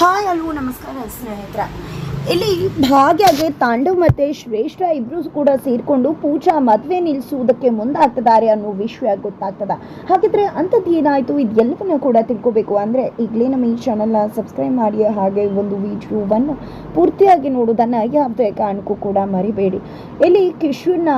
Hi hello ನಮಸ್ಕಾರ ಸ್ನೇಹಿತರ. ಇಲ್ಲಿ ಭಾಗ್ಯಗೆ ತಾಂಡವ್ ಮತ್ತು ಶ್ರೇಷ್ಠ ಇಬ್ರು ಕೂಡ ಸೇರಿಕೊಂಡು ಪೂಜಾ ಮದುವೆ ನಿಲ್ಲಿಸುವುದಕ್ಕೆ ಮುಂದಾಗ್ತಿದ್ದಾರೆ ಅನ್ನೋ ವಿಷಯ ಗೊತ್ತಾಗ್ತದ. ಹಾಗಿದ್ರೆ ಅಂಥದ್ದು ಏನಾಯಿತು? ಇದೆಲ್ಲವನ್ನ ಕೂಡ ತಿಳ್ಕೋಬೇಕು. ಅಂದರೆ ಈಗಲೇ ನಮ್ಮ ಈ ಚಾನಲ್ನ ಸಬ್ಸ್ಕ್ರೈಬ್ ಮಾಡಿ, ಹಾಗೆ ಒಂದು ವಿಡಿಯೋವನ್ನು ಪೂರ್ತಿಯಾಗಿ ನೋಡೋದನ್ನು ಯಾವುದೇ ಕಾರಣಕ್ಕೂ ಕೂಡ ಮರಿಬೇಡಿ. ಇಲ್ಲಿ ಕಿಶುನ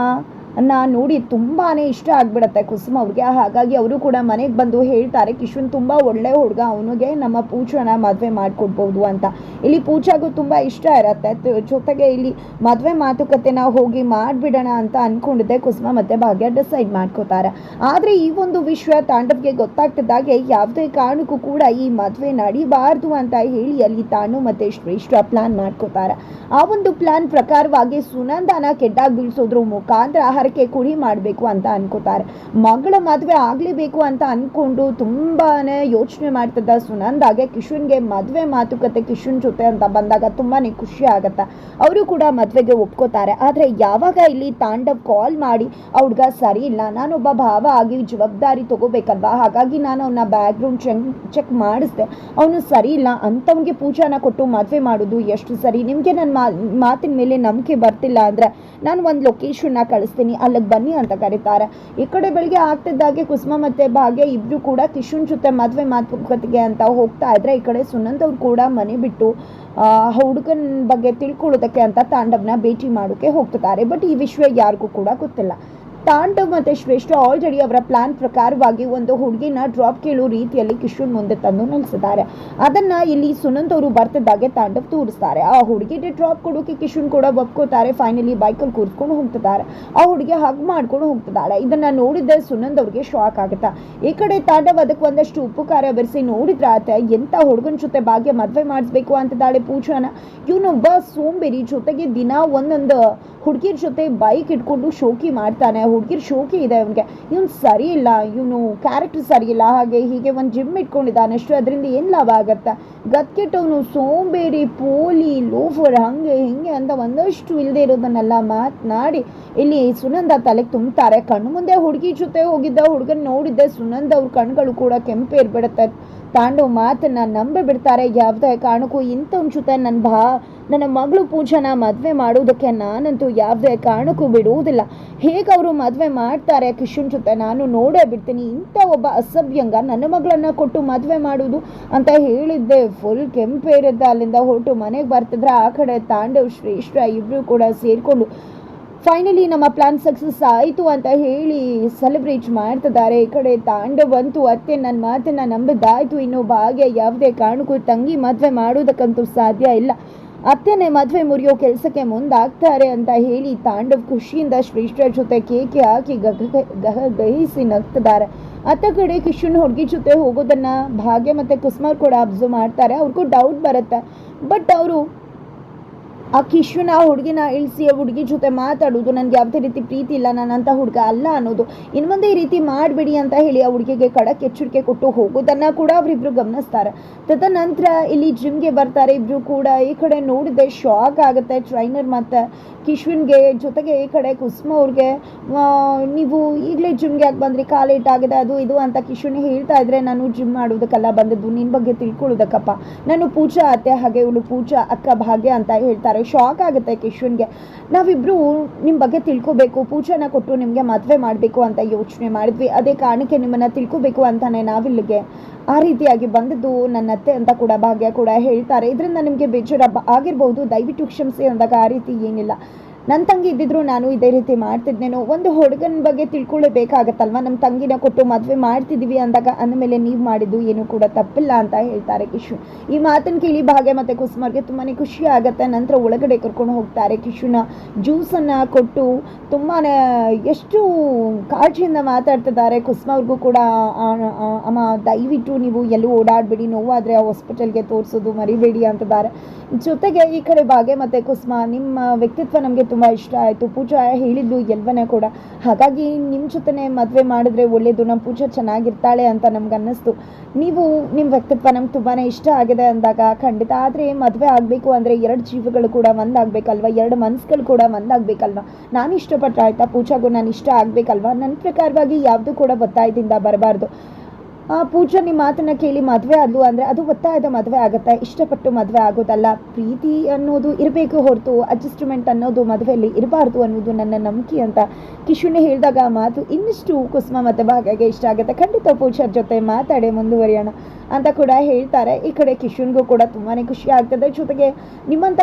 ನಾ ನೋಡಿ ತುಂಬಾ ಇಷ್ಟ ಆಗ್ಬಿಡತ್ತೆ ಕುಸುಮ ಅವ್ರಿಗೆ. ಹಾಗಾಗಿ ಅವರು ಕೂಡ ಮನೆಗೆ ಬಂದು ಹೇಳ್ತಾರೆ, ಕಿಶುನ್ ತುಂಬ ಒಳ್ಳೆ ಹುಡುಗ, ಅವನಿಗೆ ನಮ್ಮ ಪೂಜನ ಮದುವೆ ಮಾಡಿಕೊಡ್ಬೋದು ಅಂತ. ಇಲ್ಲಿ ಪೂಜಾಗೂ ತುಂಬ ಇಷ್ಟ ಇರತ್ತೆ. ಜೊತೆಗೆ ಇಲ್ಲಿ ಮದುವೆ ಮಾತುಕತೆನ ಹೋಗಿ ಮಾಡಿಬಿಡೋಣ ಅಂತ ಅಂದ್ಕೊಂಡಿದ್ದೆ ಕುಸುಮ ಮತ್ತೆ ಭಾಗ್ಯ ಡಿಸೈಡ್ ಮಾಡ್ಕೋತಾರೆ. ಆದರೆ ಈ ಒಂದು ವಿಷಯ ತಾಂಡವ್ಗೆ ಗೊತ್ತಾಗ್ತಿದ್ದಾಗೆ ಯಾವುದೇ ಕಾರಣಕ್ಕೂ ಕೂಡ ಈ ಮದುವೆ ನಡಿಬಾರ್ದು ಅಂತ ಹೇಳಿ ಅಲ್ಲಿ ತಾನು ಮತ್ತೆ ಶ್ರೇಷ್ಠ ಪ್ಲಾನ್ ಮಾಡ್ಕೋತಾರೆ. ಆ ಒಂದು ಪ್ಲಾನ್ ಪ್ರಕಾರವಾಗಿ ಸುನಂದನ ಕೆಟ್ಟಾಗಿ ಬೀಳ್ಸೋದ್ರ ಮುಖಾಂತರ ಹರಕೆ ಕುಡಿ ಮಾಡಬೇಕು ಅಂತ ಅನ್ಕೋತಾರೆ. ಮಗಳ ಮದುವೆ ಆಗಲೇಬೇಕು ಅಂತ ಅನ್ಕೊಂಡು ತುಂಬಾನೇ ಯೋಚನೆ ಮಾಡ್ತಿದ್ದ ಸುನಂದಾಗೆ ಕಿಶುನ್ಗೆ ಮದುವೆ ಮಾತುಕತೆ ಕಿಶುನ್ ಜೊತೆ ಅಂತ ಬಂದಾಗ ತುಂಬಾನೇ ಖುಷಿ ಆಗತ್ತೆ. ಅವರು ಕೂಡ ಮದುವೆಗೆ ಒಪ್ಕೋತಾರೆ. ಆದರೆ ಯಾವಾಗ ಇಲ್ಲಿ ತಾಂಡವ್ ಕಾಲ್ ಮಾಡಿ, ಆ ಹುಡ್ಗ ಸರಿ ಇಲ್ಲ, ನಾನೊಬ್ಬ ಭಾವ ಆಗಿ ಜವಾಬ್ದಾರಿ ತಗೋಬೇಕಲ್ವಾ? ಹಾಗಾಗಿ ನಾನು ಅವನ ಬ್ಯಾಕ್ಗ್ರೌಂಡ್ ಚೆಕ್ ಚೆಕ್ ಮಾಡಿಸ್ದೆ. ಅವನು ಸರಿ ಇಲ್ಲ ಅಂಥವ್ನಿಗೆ ಪೂಜಾನ ಕೊಟ್ಟು ಮದುವೆ ಮಾಡೋದು ಎಷ್ಟು ಸರಿ? ನಿಮಗೆ ನನ್ನ ಮಾತಿನ ಮೇಲೆ ನಂಬಿಕೆ ಬರ್ತಿಲ್ಲ ಅಂದರೆ ನಾನು ಒಂದು ಲೊಕೇಶನ್ನ ಕಳಿಸ್ತೀನಿ. ಅಲ್ಲಿಗೆ ಬನ್ನಿ ಅಂತ ಕರೀತಾರೆ. ಈ ಕಡೆ ಬೆಳಿಗ್ಗೆ ಆಗ್ತಿದ್ದಾಗೆ ಕುಸುಮ ಮತ್ತು ಭಾಗ್ಯ ಇಬ್ಬರು ಕೂಡ ಕಿಶುನ್ ಜೊತೆ ಮದುವೆ ಮಾತುಕತೆಗೆ ಅಂತ ಹೋಗ್ತಾ ಇದ್ರೆ ಈ ಕಡೆ ಸುನಂದ್ ಅವ್ರು ಕೂಡ ಮನೆ ಬಿಟ್ಟು ಹುಡುಗನ ಬಗ್ಗೆ ತಿಳ್ಕೊಳ್ಳೋದಕ್ಕೆ ಅಂತ ತಾಂಡವ್ನ ಭೇಟಿ ಮಾಡೋಕೆ ಹೋಗ್ತಿದ್ದಾರೆ. ಬಟ್ ಈ ವಿಷಯ ಯಾರಿಗೂ ಕೂಡ ಗೊತ್ತಿಲ್ಲ. ತಾಂಡವ್ ಮತ್ತು ಶ್ರೇಷ್ಠ ಆಲ್ರೆಡಿ ಅವರ ಪ್ಲಾನ್ ಪ್ರಕಾರವಾಗಿ ಒಂದು ಹುಡುಗಿನ ಡ್ರಾಪ್ ಕೇಳೋ ರೀತಿಯಲ್ಲಿ ಕಿಶೋರ್ ಮುಂದೆ ತಂದು ನಿಲ್ಲಿಸಿದ್ದಾರೆ. ಅದನ್ನ ಇಲ್ಲಿ ಸುನಂದ್ ಅವರು ಬರ್ತಿದ್ದಾಗೆ ತಾಂಡವ್ ತೋರಿಸ್ತಾರೆ. ಆ ಹುಡುಗಿಗೆ ಡ್ರಾಪ್ ಕೊಡೋಕೆ ಕಿಶೋರ್ ಕೂಡ ಒಪ್ಕೋತಾರೆ. ಫೈನಲಿ ಬೈಕಲ್ಲಿ ಕೂತ್ಕೊಂಡು ಹೋಗ್ತಿದ್ದಾರೆ. ಆ ಹುಡುಗಿ ಹಗ್ ಮಾಡ್ಕೊಂಡು ಹೋಗ್ತಿದ್ದಾಳೆ. ಇದನ್ನ ನೋಡಿದ ಸುನಂದ್ ಅವ್ರಿಗೆ ಶಾಕ್ ಆಗುತ್ತಾ. ಈ ಕಡೆ ತಾಂಡವ್ ಅದಕ್ಕೆ ಒಂದಷ್ಟು ಉಪ್ಪು ಬೆರೆಸಿ ನೋಡಿದ್ರೆ ಆತ ಎಂತ ಹುಡುಗನ ಜೊತೆ ಭಾಗ್ಯ ಮದ್ವೆ ಮಾಡಿಸ್ಬೇಕು ಅಂತಿದ್ದಾಳೆ ಪೂಜಾನ. ಇವನೊಬ್ಬ ಸೋಂಬೇರಿ ಜೊತೆಗೆ ದಿನ ಒಂದೊಂದು ಹುಡುಗಿಯ ಜೊತೆ ಬೈಕ್ ಇಟ್ಕೊಂಡು ಶೋಕಿ ಮಾಡ್ತಾನೆ. ಹುಡುಗಿರ್ ಶೋಕಿ ಇದೆ ಅವನಿಗೆ ಇವನು ಸರಿ ಇಲ್ಲ ಇವನು ಕ್ಯಾರೆಕ್ಟರ್ ಸರಿ ಇಲ್ಲ ಹಾಗೆ ಹೀಗೆ ಒಂದು ಜಿಮ್ ಇಟ್ಕೊಂಡಿದ್ದಾನೆ. ಅಷ್ಟು ಅದರಿಂದ ಏನು ಲಾಭ ಆಗತ್ತೆ? ಗದ್ಕೆಟ್ಟವನು ಸೋಂಬೇರಿ, ಪೋಲಿ, ಲೋಫರ್, ಹಂಗೆ ಹಿಂಗೆ ಅಂತ ಒಂದಷ್ಟು ಇಲ್ಲದೆ ಇರೋದನ್ನೆಲ್ಲ ಮಾತನಾಡಿ. ಇಲ್ಲಿ ಸುನಂದ ತಲೆಗೆ ತುಂಬ್ತಾರೆ. ಕಣ್ಣು ಮುಂದೆ ಹುಡುಗಿ ಜೊತೆ ಹೋಗಿದ್ದ ಹುಡುಗನ್ ನೋಡಿದ್ದೆ. ಸುನಂದ ಅವ್ರ ಕಣ್ಗಳು ಕೂಡ ಕೆಂಪೇರ್ಬಿಡುತ್ತೆ ತಾಂಡು ಮಾತನ್ನ ನಂಬಿ ಬಿಡ್ತಾರೆ. ಯಾವುದೇ ಕಾರಣಕ್ಕೂ ಇಂಥವ್ನ ಜೊತೆ ನನ್ನ ಭಾ ನನ್ನ ಮಗಳು ಪೂಜಾನ ಮದುವೆ ಮಾಡೋದಕ್ಕೆ ನಾನಂತೂ ಯಾವುದೇ ಕಾರಣಕ್ಕೂ ಬಿಡುವುದಿಲ್ಲ. ಹೇಗೆ ಅವರು ಮದುವೆ ಮಾಡ್ತಾರೆ ಕಿಶನ್ ಜೊತೆ ನಾನು ನೋಡೇ ಬಿಡ್ತೀನಿ. ಇಂಥ ಒಬ್ಬ ಅಸಭ್ಯಂಗ ನನ್ನ ಮಗಳನ್ನು ಕೊಟ್ಟು ಮದುವೆ ಮಾಡೋದು ಅಂತ ಹೇಳಿದ್ದೆ. ಫುಲ್ ಕೆಂಪೇರಿದ್ದ ಅಲ್ಲಿಂದ ಹೊರಟು ಮನೆಗೆ ಬರ್ತಿದ್ರೆ, ಆ ಕಡೆ ತಾಂಡವ್, ಶ್ರೇಷ್ಠ ಇಬ್ಬರು ಕೂಡ ಸೇರಿಕೊಂಡು ಫೈನಲಿ ನಮ್ಮ ಪ್ಲಾನ್ ಸಕ್ಸಸ್ ಆಯಿತು ಅಂತ ಹೇಳಿ ಸೆಲೆಬ್ರೇಟ್ ಮಾಡ್ತಿದ್ದಾರೆ. ಈ ಕಡೆ ತಾಂಡವ್ ಅಂತೂ ಅತ್ತೆ ನನ್ನ ಮಾತನ್ನ ನಂಬಿದ್ದಾಯಿತು. ಇನ್ನು ಭಾಗ್ಯ ಯಾವುದೇ ಕಾರಣಕ್ಕೂ ತಂಗಿ ಮದುವೆ ಮಾಡೋದಕ್ಕಂತೂ ಸಾಧ್ಯ ಇಲ್ಲ. ಅತ್ತೆನೇ ಮದುವೆ ಮುರಿಯೋ ಕೆಲಸಕ್ಕೆ ಮುಂದಾಗ್ತಾರೆ ಅಂತ ಹೇಳಿ ತಾಂಡವ್ ಖುಷಿಯಿಂದ ಶ್ರೇಷ್ಠರ ಜೊತೆ ಕೇಕೆ ಹಾಕಿ ಗಹ ಗಹ ಗಹಿಸಿ ನಗ್ತಿದ್ದಾರೆ. ಅತ್ತ ಕಡೆ ಕಿಶನ್ ಹುಡುಗಿ ಜೊತೆ ಹೋಗೋದನ್ನ ಭಾಗ್ಯ ಮತ್ತು ಕುಸ್ಮಾರ್ ಕೂಡ ಅಬ್ಸರ್ವ್ ಮಾಡ್ತಾರೆ. ಅವ್ರಿಗೂ ಡೌಟ್ ಬರುತ್ತೆ. ಬಟ್ ಅವರು ಆ ಕಿಶುನ ಆ ಹುಡುಗಿನ ಇಳಿಸಿ ಹುಡುಗಿ ಜೊತೆ ಮಾತಾಡೋದು, ನನಗೆ ಯಾವುದೇ ರೀತಿ ಪ್ರೀತಿ ಇಲ್ಲ, ನಾನು ಅಂತ ಹುಡುಗ ಅಲ್ಲ ಅನ್ನೋದು. ಇನ್ನು ಮುಂದೆ ಈ ರೀತಿ ಮಾಡಬೇಡಿ ಅಂತ ಹೇಳಿ ಆ ಹುಡುಗಿಗೆ ಖಡಕ್ ಎಚ್ಚರಿಕೆ ಕೊಟ್ಟು ಹೋಗೋದನ್ನು ಕೂಡ ಅವರಿಬ್ರು ಗಮನಿಸ್ತಾರೆ. ತದನಂತರ ಇಲ್ಲಿ ಜಿಮ್ಗೆ ಬರ್ತಾರೆ, ಇಬ್ರು ಕೂಡ ಈ ಕಡೆ ನೋಡಿದೆ ಶಾಕ್ ಆಗುತ್ತೆ. ಟ್ರೈನರ್ ಮತ್ತು ಕಿಶ್ವಿನ್ಗೆ ಜೊತೆಗೆ ಈ ಕಡೆ ಕುಸುಮ ಅವ್ರಿಗೆ ನೀವು ಈಗಲೇ ಜಿಮ್ಗೆ ಯಾಕೆ ಬಂದ್ರಿ? ಕಾಲು ಏಟಾಗಿದೆ ಅದು ಇದು ಅಂತ ಕಿಶುನ್ ಹೇಳ್ತಾ ಇದ್ರೆ ನಾನು ಜಿಮ್ ಮಾಡೋದಕ್ಕೆಲ್ಲ ಬಂದದ್ದು. ನಿನ್ನ ಬಗ್ಗೆ ತಿಳ್ಕೊಳ್ಳೋದಕ್ಕಪ್ಪ. ನಾನು ಪೂಜಾ ಅತ್ತೆ ಹಾಗೆ, ಇವಳು ಪೂಜಾ ಅಕ್ಕ ಭಾಗ್ಯ ಅಂತ ಹೇಳ್ತಾರೆ. ಶಾಕ್ ಆಗುತ್ತೆ ಕಿಶುನ್ಗೆ. ನಾವಿಬ್ರು ನಿಮ್ಮ ಬಗ್ಗೆ ತಿಳ್ಕೊಬೇಕು, ಪೂಜಾನ ಕೊಟ್ಟು ನಿಮಗೆ ಮದುವೆ ಮಾಡಬೇಕು ಅಂತ ಯೋಚನೆ ಮಾಡಿದ್ವಿ. ಅದೇ ಕಾರಣಕ್ಕೆ ನಿಮ್ಮನ್ನು ತಿಳ್ಕೊಬೇಕು ಅಂತಾನೆ ನಾವಿಲ್ಲಿಗೆ ಆ ರೀತಿಯಾಗಿ ಬಂದದ್ದು ನನ್ನ ಅತ್ತೆ ಅಂತ ಕೂಡ ಭಾಗ್ಯ ಕೂಡ ಹೇಳ್ತಾರೆ. ಇದರಿಂದ ನಿಮಗೆ ಬೇಜಾರ ಆಗಿರ್ಬೋದು. ದಯವಿಟ್ಟು ಕ್ಷಮಿಸಿ ಅಂದಾಗ ಆ ರೀತಿ ಏನಿಲ್ಲ. ನನ್ನ ತಂಗಿ ಇದ್ದಿದ್ರು ನಾನು ಇದೇ ರೀತಿ ಮಾಡ್ತಿದ್ನೇನೋ. ಒಂದು ಹುಡುಗನ ಬಗ್ಗೆ ತಿಳ್ಕೊಳ್ಳೇಬೇಕಾಗತ್ತಲ್ವ ನಮ್ಮ ತಂಗಿನ ಕೊಟ್ಟು ಮದುವೆ ಮಾಡ್ತಿದ್ದೀವಿ ಅಂದಾಗ ಅಂದಮೇಲೆ ನೀವು ಮಾಡಿದ್ದು ಏನೂ ಕೂಡ ತಪ್ಪಿಲ್ಲ ಅಂತ ಹೇಳ್ತಾರೆ ಕಿಶು. ಈ ಮಾತನ್ನು ಕೇಳಿ ಭಾಗ್ಯ ಮತ್ತು ಕುಸುಮಾರ್ಗೆ ತುಂಬಾ ಖುಷಿ ಆಗುತ್ತೆ. ನಂತರ ಒಳಗಡೆ ಕರ್ಕೊಂಡು ಹೋಗ್ತಾರೆ ಕಿಶುನ. ಜ್ಯೂಸನ್ನು ಕೊಟ್ಟು ತುಂಬಾ ಎಷ್ಟು ಕಾಳಜಿಯಿಂದ ಮಾತಾಡ್ತಿದ್ದಾರೆ. ಕುಸುಮಾರ್ಗೂ ಕೂಡ ಆ- ಆ- ಅಮ್ಮ ದಯವಿಟ್ಟು ನೀವು ಎಲ್ಲೂ ಓಡಾಡಬೇಡಿ. ನೋವಾದರೆ ಹಾಸ್ಪಿಟಲ್ಗೆ ತೋರಿಸೋದು ಮರಿಬೇಡಿ ಅಂತಿದ್ದಾರೆ ಜೊತೆಗೆ ಈ ಕಡೆ ಭಾಗ್ಯ ಮತ್ತು ಕುಸುಮ, ನಿಮ್ಮ ವ್ಯಕ್ತಿತ್ವ ನಮಗೆ ತುಂಬ ಇಷ್ಟ ಆಯಿತು. ಪೂಜಾ ಹೇಳಿದ್ಲು ಎಲ್ವನೇ ಕೂಡ. ಹಾಗಾಗಿ ನಿಮ್ಮ ಜೊತೆನೇ ಮದುವೆ ಮಾಡಿದ್ರೆ ಒಳ್ಳೆಯದು ನಮ್ಮ ಪೂಜಾ ಚೆನ್ನಾಗಿರ್ತಾಳೆ ಅಂತ ನಮ್ಗೆ ಅನ್ನಿಸ್ತು ನೀವು ನಿಮ್ಮ ವ್ಯಕ್ತಿತ್ವ ನಮ್ಗೆ ತುಂಬಾ ಇಷ್ಟ ಆಗಿದೆ ಅಂದಾಗ ಖಂಡಿತ. ಆದರೆ ಮದುವೆ ಆಗಬೇಕು ಅಂದರೆ ಎರಡು ಜೀವಗಳು ಕೂಡ ಒಂದಾಗಬೇಕಲ್ವ? ಎರಡು ಮನಸ್ಸುಗಳು ಕೂಡ ಒಂದಾಗಬೇಕಲ್ವ? ನಾನು ಇಷ್ಟಪಟ್ಟರೆ ಆಯಿತಾ? ಪೂಜಾಗೂ ನಾನು ಇಷ್ಟ ಆಗಬೇಕಲ್ವ? ನನ್ನ ಪ್ರಕಾರವಾಗಿ ಯಾವುದು ಕೂಡ ಒತ್ತಾಯದಿಂದ ಬರಬಾರ್ದು. ಪೂಜಾ ನಿಮ್ಮ ಮಾತನ್ನ ಕೇಳಿ ಮದುವೆ ಆದ್ಲು ಅಂದರೆ ಅದು ಒತ್ತಾಯದ ಮದುವೆ ಆಗುತ್ತೆ. ಇಷ್ಟಪಟ್ಟು ಮದುವೆ ಆಗೋದಲ್ಲ. ಪ್ರೀತಿ ಅನ್ನೋದು ಇರಬೇಕು ಹೊರತು ಅಡ್ಜಸ್ಟ್ಮೆಂಟ್ ಅನ್ನೋದು ಮದುವೆಯಲ್ಲಿ ಇರಬಾರ್ದು ಅನ್ನೋದು ನನ್ನ ನಂಬಿಕೆ ಅಂತ ಕಿಶುನೆ ಹೇಳಿದಾಗ ಮಾತು ಇನ್ನಷ್ಟು ಕುಸುಮ ಮತ್ತು ಭಾಗಕ್ಕೆ ಇಷ್ಟ ಆಗುತ್ತೆ. ಖಂಡಿತ ಪೂಜಾರ ಜೊತೆ ಮಾತಾಡಿ, ಮುಂದುವರಿಯೋಣ. ಅಂತ ಕೂಡ ಹೇಳ್ತಾರೆ. ಈ ಕಡೆ ಕಿಶುನ್ಗೂ ಕೂಡ ತುಂಬಾ ಖುಷಿ ಆಗ್ತದೆ. ಜೊತೆಗೆ ನಿಮ್ಮಂಥ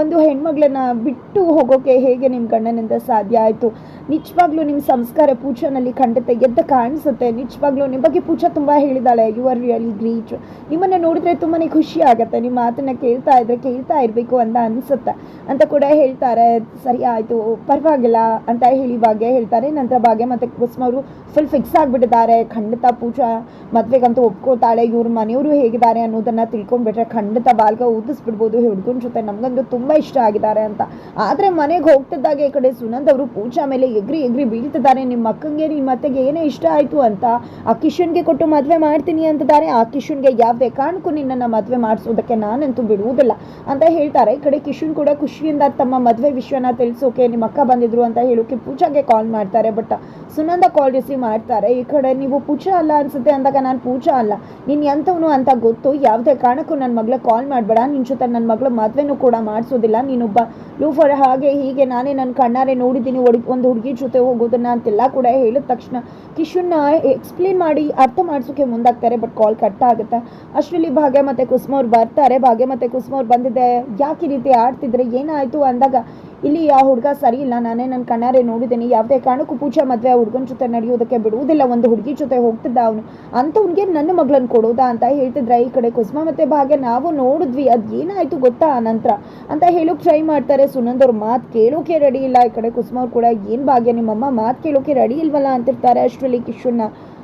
ಒಂದು ಹೆಣ್ಮಗಳನ್ನ ಬಿಟ್ಟು ಹೋಗೋಕೆ ಹೇಗೆ ನಿಮ್ಮ ಗಂಡನಿಂದ ಸಾಧ್ಯ ಆಯಿತು? ನಿಜವಾಗ್ಲೂ ನಿಮ್ಮ ಸಂಸ್ಕಾರ ಪೂಜಾನಲ್ಲಿ ಖಂಡಿತ ಎದ್ದ ಕಾಣಿಸುತ್ತೆ. ನಿಜವಾಗ್ಲೂ ನಿಮ್ಮ ಬಗ್ಗೆ ಪೂಜಾ ತುಂಬ ಹೇಳಿದಾಳೆ. ಯು ಆರ್ ರಿಯಲಿ ಗ್ರೀಟ್ ನಿಮ್ಮನ್ನು ನೋಡಿದ್ರೆ ತುಂಬಾ ಖುಷಿ ಆಗುತ್ತೆ. ನಿಮ್ಮ ಮಾತನ್ನ ಕೇಳ್ತಾ ಇದ್ರೆ ಕೇಳ್ತಾ ಇರಬೇಕು ಅಂತ ಅನಿಸುತ್ತೆ ಅಂತ ಕೂಡ ಹೇಳ್ತಾರೆ. ಸರಿ ಆಯಿತು, ಪರವಾಗಿಲ್ಲ ಅಂತ ಹೇಳಿ ಭಾಗ್ಯ ಹೇಳ್ತಾರೆ. ನಂತರ ಭಾಗ್ಯ ಮತ್ತು ಕುಸುಮ ಅವರು ಫುಲ್ ಫಿಕ್ಸ್ ಆಗಿಬಿಟ್ಟಿದ್ದಾರೆ. ಖಂಡಿತ ಪೂಜಾ ಮದುವೆಗಂತೂ ಒಪ್ಕೋತಾಳೆ ಇವ್ರ ಮನೆಯವರು ಹೇಗಿದ್ದಾರೆ ಅನ್ನೋದನ್ನು ತಿಳ್ಕೊಂಡ್ಬಿಟ್ರೆ ಖಂಡಿತ ಬಾಲ್ಕ ಊದಿಸ್ಬಿಡ್ಬೋದು. ಹುಡುಗನ ಜೊತೆ ನಮಗಂತೂ ತುಂಬ ಇಷ್ಟ ಆಗಿದ್ದಾರೆ ಅಂತ. ಆದರೆ ಮನೆಗೆ ಹೋಗ್ತಿದ್ದಾಗ ಈ ಕಡೆ ಸುನಂದ್ ಅವರು ಪೂಜಾ ಮೇಲೆ ಎಗ್ರಿ ಎಗ್ರಿ ಬೀಳ್ತಿದ್ದಾರೆ. ನಿಮ್ಮ ಅಕ್ಕಂಗೆ, ನಿಮ್ಮ ಅತ್ತೆಗೆ ಏನೇ ಇಷ್ಟ ಆಯಿತು ಅಂತ ಆ ಕಿಶನ್ಗೆ ಕೊಟ್ಟು ಮದುವೆ ಮಾಡ್ತೀನಿ ಅಂತಿದ್ದಾರೆ. ಆ ಕಿಶನ್ಗೆ ಯಾವುದೇ ಕಾರಣಕ್ಕೂ ನಿನ್ನನ್ನು ಮದುವೆ ಮಾಡಿಸೋದಕ್ಕೆ ನಾನಂತೂ ಬಿಡುವುದಿಲ್ಲ ಅಂತ ಹೇಳ್ತಾರೆ. ಈ ಕಡೆ ಕಿಶನ್ ಕೂಡ ಖುಷಿಯಿಂದ ತಮ್ಮ ಮದುವೆ ವಿಷಯನ ತಿಳಿಸೋಕೆ ನಿಮ್ಮ ಅಕ್ಕ ಬಂದಿದ್ರು ಅಂತ ಹೇಳೋಕೆ ಪೂಜಾಗೆ ಕಾಲ್ ಮಾಡ್ತಾರೆ. ಬಟ್ ಸುನಂದ ಕಾಲ್ ರಿಸೀವ್ ಮಾಡ್ತಾರೆ. ಈ ಕಡೆ ನೀವು ಪೂಜಾ ಅಲ್ಲ ಅನ್ಸುತ್ತೆ ಅಂದಾಗ ನಾನು ಪೂಜಾ ಅಲ್ಲ. ನೀನು ಎಂಥವನು ಅಂತ ಗೊತ್ತು. ಯಾವುದೇ ಕಾರಣಕ್ಕೂ ನನ್ನ ಮಗಳ ಕಾಲ್ ಮಾಡಬೇಡ. ನಿನ್ನ ಜೊತೆ ನನ್ನ ಮಗಳ ಮದುವೆನೂ ಕೂಡ ಮಾಡಿಸೋದಿಲ್ಲ. ನೀನೊಬ್ಬ ಲೂಫರ್ ಹಾಗೆ ಹೀಗೆ ನಾನೇ ನನ್ನ ಕಣ್ಣಾರೆ ನೋಡಿದ್ದೀನಿ. ಹುಡುಗಿ ಒಂದು ಹುಡುಗಿ ಜೊತೆ ಹೋಗೋದನ್ನ ಅಂತೆಲ್ಲ ಕೂಡ ಹೇಳಿದ ತಕ್ಷಣ ಕಿಶನ್ನ ಎಕ್ಸ್ಪ್ಲೇನ್ ಮಾಡಿ, ಅರ್ಥ ಮಾಡಿಸೋಕೆ ಮುಂದಾಗ್ತಾರೆ ಬಟ್ ಕಾಲ್ ಕಟ್ ಆಗುತ್ತೆ. ಅಷ್ಟರಲ್ಲಿ ಭಾಗ್ಯ ಮತ್ತು ಕುಸುಮ ಅವ್ರು ಬರ್ತಾರೆ. ಭಾಗ್ಯ ಮತ್ತು ಕುಸುಮ ಅವ್ರು ಬಂದಿದೆ. ಯಾಕೆ ರೀತಿ ಆಡ್ತಿದ್ರೆ? ಏನಾಯಿತು? ಅಂದಾಗ ಇಲ್ಲಿ ಆ ಹುಡುಗ ಸರಿ ಇಲ್ಲ, ನಾನೇ ನನ್ನ ಕಣ್ಣಾರೆ ನೋಡಿದ್ದೀನಿ. ಯಾವುದೇ ಕಾರಣಕ್ಕೂ ಪೂಜಾ ಮದುವೆ ಹುಡುಗನ ಜೊತೆ ನಡೆಯೋದಕ್ಕೆ ಬಿಡುವುದಿಲ್ಲ. ಒಂದು ಹುಡುಗಿ ಜೊತೆ ಹೋಗ್ತಿದ್ದ ಅವನು. ಅಂಥವ್ನಿಗೆ ನನ್ನ ಮಗಳನ್ನ ಕೊಡೋದಾ ಅಂತ ಹೇಳ್ತಿದ್ರೆ ಈ ಕಡೆ ಕುಸುಮ ಮತ್ತೆ ಭಾಗ್ಯ? ನಾವು ನೋಡಿದ್ವಿ, ಅದು ಏನಾಯಿತು ಗೊತ್ತಾ ನಂತರ? ಅಂತ ಹೇಳೋಕೆ ಟ್ರೈ ಮಾಡ್ತಾರೆ ಸುನಂದ್ ಅವ್ರ ಮಾತು ಕೇಳೋಕೆ ರೆಡಿ ಇಲ್ಲ. ಈ ಕಡೆ ಕುಸುಮ ಅವ್ರು ಕೂಡ, ಏನು ಭಾಗ್ಯ, ನಿಮ್ಮಮ್ಮ ಮಾತು ಕೇಳೋಕೆ ರೆಡಿ ಇಲ್ವಲ್ಲ? ಅಂತಿರ್ತಾರೆ ಅಷ್ಟರಲ್ಲಿ ಕಿಶನ್ನ.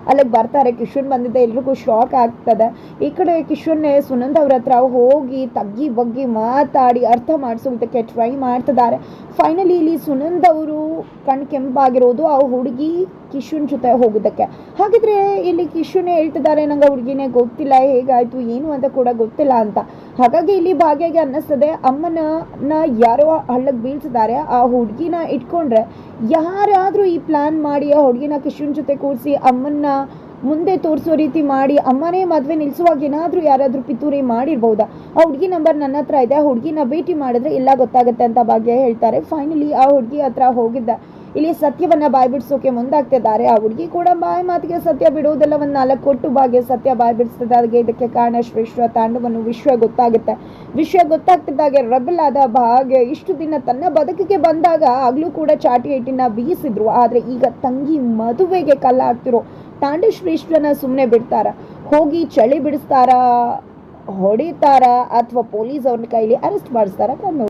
ಅಲ್ಲಿಗೆ ಬರ್ತಾರೆ. ಕಿಶನ್ ಬಂದಿದ್ದೆ ಎಲ್ರಿಗೂ ಶಾಕ್ ಆಗ್ತದೆ. ಈ ಕಡೆ ಕಿಶನ್ನೇ ಸುನಂದ್ ಅವ್ರ ಹತ್ರ ಹೋಗಿ ತಗ್ಗಿ ಬಗ್ಗಿ ಮಾತಾಡಿ ಅರ್ಥ ಮಾಡಿಸೋದಕ್ಕೆ ಟ್ರೈ ಮಾಡ್ತಿದ್ದಾರೆ. ಫೈನಲಿ ಇಲ್ಲಿ ಸುನಂದ್ ಅವರು ಕಣ್ ಕೆಂಪಾಗಿರೋದು ಆ ಹುಡುಗಿ ಕಿಶನ್ ಜೊತೆ ಹೋಗೋದಕ್ಕೆ. ಹಾಗಿದ್ರೆ ಇಲ್ಲಿ ಕಿಶುನೇ ಹೇಳ್ತಿದ್ದಾರೆ, ನಂಗೆ ಹುಡುಗಿನೇ ಗೊತ್ತಿಲ್ಲ, ಹೇಗಾಯ್ತು, ಏನು ಅಂತ ಕೂಡ ಗೊತ್ತಿಲ್ಲ ಅಂತ. ಹಾಗಾಗಿ ಇಲ್ಲಿ ಭಾಗ್ಯಗೆ ಅನ್ನಿಸ್ತದೆ ಅಮ್ಮನ ಯಾರೋ ಹಳ್ಳಕ್ಕೆ ಬೀಳ್ಸಿದ್ದಾರೆ, ಆ ಹುಡುಗಿನ ಇಟ್ಕೊಂಡ್ರೆ ಯಾರಾದರೂ ಈ ಪ್ಲಾನ್ ಮಾಡಿ ಆ ಹುಡುಗಿನ ಕಿಶನ್ ಜೊತೆ ಕೂರಿಸಿ ಅಮ್ಮನ್ನ ಮುಂದೆ ತೋರಿಸೋ ರೀತಿ ಮಾಡಿ, ಅಮ್ಮನೇ ಮದುವೆ ನಿಲ್ಲಿಸುವಾಗ ಏನಾದರೂ ಯಾರಾದರೂ ಪಿತೂರಿ ಮಾಡಿರ್ಬೋದಾ? ಆ ಹುಡುಗಿ ನಂಬರ್ ನನ್ನ ಹತ್ರ ಇದೆ, ಆ ಹುಡುಗಿನ ಭೇಟಿ ಮಾಡಿದ್ರೆ ಎಲ್ಲ ಗೊತ್ತಾಗುತ್ತೆ ಅಂತ ಭಾಗ್ಯ ಹೇಳ್ತಾರೆ. ಫೈನಲಿ ಆ ಹುಡುಗಿ ಹತ್ರ ಹೋಗಿದ್ದ. ಇಲ್ಲಿ ಸತ್ಯವನ್ನು ಬಾಯ್ ಬಿಡಿಸೋಕೆ ಮುಂದಾಗ್ತಿದ್ದಾರೆ. ಆ ಹುಡುಗಿ ಕೂಡ ಬಾಯಿ ಮಾತಿಗೆ ಸತ್ಯ ಬಿಡುವುದೆಲ್ಲ ಒಂದು ನಾಲ್ಕು ಕೊಟ್ಟು ಭಾಗ್ಯ ಸತ್ಯ ಬಾಯ್ ಬಿಡಿಸ್ತಿದ್ದಾಗೆ ಇದಕ್ಕೆ ಕಾರಣ ಶ್ರೇಷ್ಠ ತಾಂಡವನ್ನು ವಿಶ್ವ ಗೊತ್ತಾಗುತ್ತೆ. ವಿಶ್ವ ಗೊತ್ತಾಗ್ತಿದ್ದಾಗೆ ರಬಲ್ ಆದ ಭಾಗ್ಯ ಇಷ್ಟು ದಿನ ತನ್ನ ಬದುಕಿಗೆ ಬಂದಾಗ ಆಗಲೂ ಕೂಡ ಚಾಟಿ ಏಟಿನ ಬೀಸಿದ್ರು. ಆದರೆ ಈಗ ತಂಗಿ ಮದುವೆಗೆ ಕಲ್ಲ ಹಾಕ್ತಿರೋ ತಾಂಡ ಶ್ರೇಷ್ಠನ ಸುಮ್ಮನೆ ಬಿಡ್ತಾರ? ಹೋಗಿ ಚಳಿ ಬಿಡಿಸ್ತಾರ? ಹೊಡಿತಾರ? ಅಥವಾ ಪೊಲೀಸ್ ಅವ್ರನ್ನ ಕೈಲಿ ಅರೆಸ್ಟ್ ಮಾಡಿಸ್ತಾರ? ಕಣ್ಣು